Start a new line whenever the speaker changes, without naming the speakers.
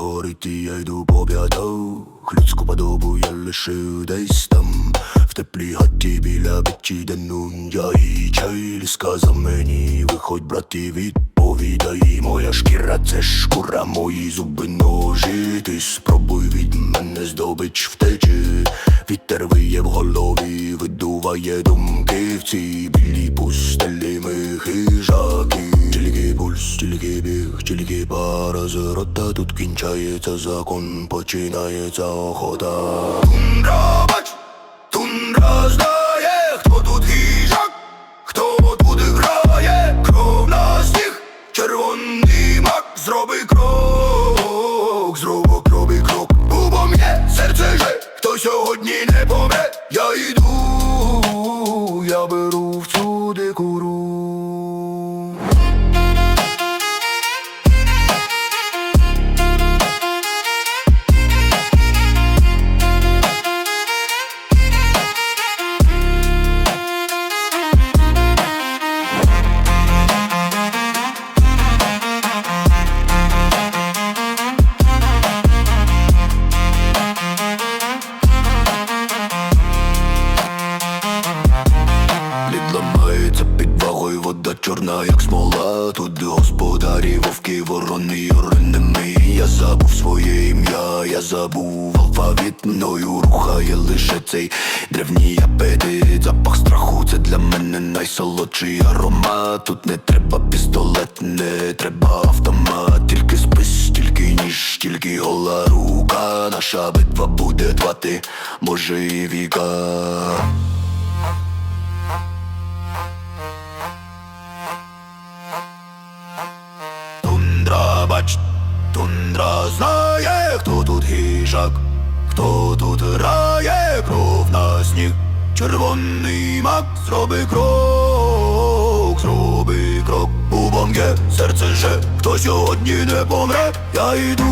житті я йду по п'ятах Людську подобу я лишив десь там В теплій хаті біля печі, де нундя і чайль Сказав мені, виходь, брат, і відповідай. Моя шкіра це шкура, мої зуби ножі. Ти спробуй від мене здобич втечі Вітер виє в голові, видуває думки. В цій білій пустелі ми хижаки. Тільки пульс, тільки біг, тільки пара з рота. Тут кінчається закон, починається охота. Тундра, бач, тундра знає, хто тут хижак, хто тут грає, кров на сніг, червоний мак, зроби крок, зроби крові крок, губом є серце же, сьогодні не помре, я йду, ламається під вагою, вода чорна, як смола. Тут господарі, вовки, ворони, ореними Я забув своє ім'я, я забув алфавіт. Мною рухає лише цей древній апетит. Запах страху, це для мене найсолодший аромат. Тут не треба пістолет, не треба автомат. Тільки спис, тільки ніж, тільки гола рука. Наша битва буде двати, може і віка тундра знає, хто тут хижак, хто тут грає, кров на сніг, червоний мак, зроби крок, зроби крок, у бомб'є серце же, хто сьогодні не помре, я йду,